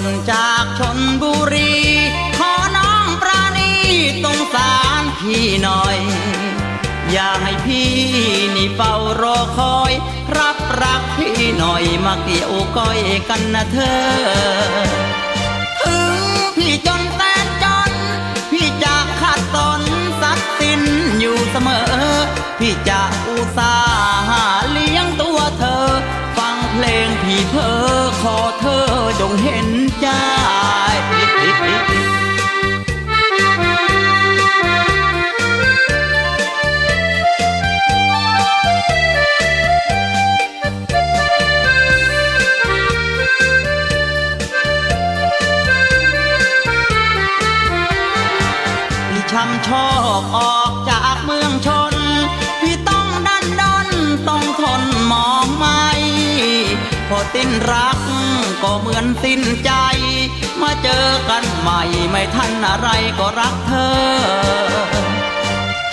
นจากชนบุรี ขอน้องปราณีตรงสารพี่หน่อย อย่าให้พี่นี่เฝ้ารอคอย รับรักพี่หน่อยมาเกี่ยวก้อยกันนะเธอ ถึงพี่จนแสนจน พี่จะขาดสนทรัพย์สินอยู่เสมอ พี่จะอุตส่าห์ พี่เพ้อขอเธอจงเห็นใจพี่ช้ำชอกออกจากเมืองชน สิ้นรัก ก็เหมือนสิ้นใจ มาเจอกันใหม่ไม่ทันอะไรก็รักเธอ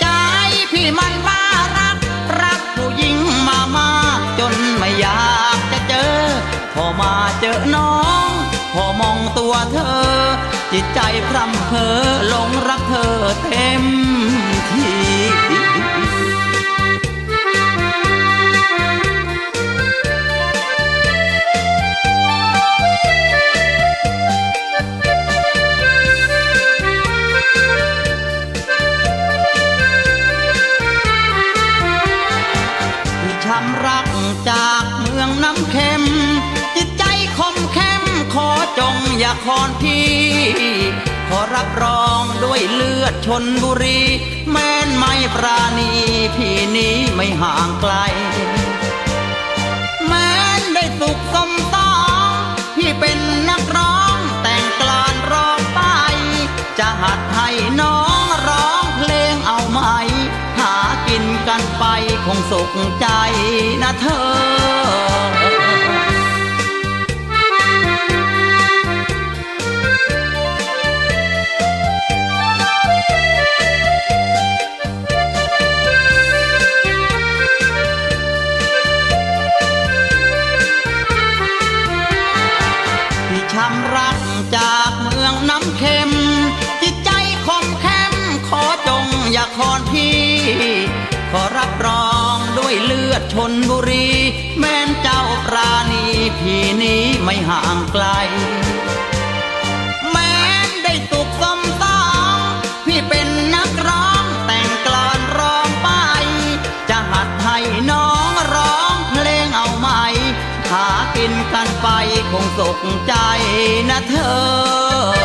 ใจพี่มันบ้ารัก รักผู้หญิงมามากจนไม่อยากจะเจอ พอมาเจอน้อง พอมองตัวเธอ จิตใจพร่ำเพอหลงรักเธอเต็มที่ที่ คอนพี่ ขอรับรองด้วยเลือดชนบุรี แม้นไม่ปราณีพี่นี้ไม่ห่างไกล แม้นได้สุขสมตองพี่เป็นนักร้องแต่งกลอนร้องไป จะหัดให้น้องร้องเพลงเอาไหม หากินกันไปคงสุขใจนะเธอำรักจากเมืองน้ำเค็ม จิตใจคมแข็มขอจงอย่าคอนพี่ ขอรับรองด้วยเลือดชนบุรี แม่นเจ้าปราณีพี่นี้ไม่ห่างไกล ไปคงสุขใจนะเธอ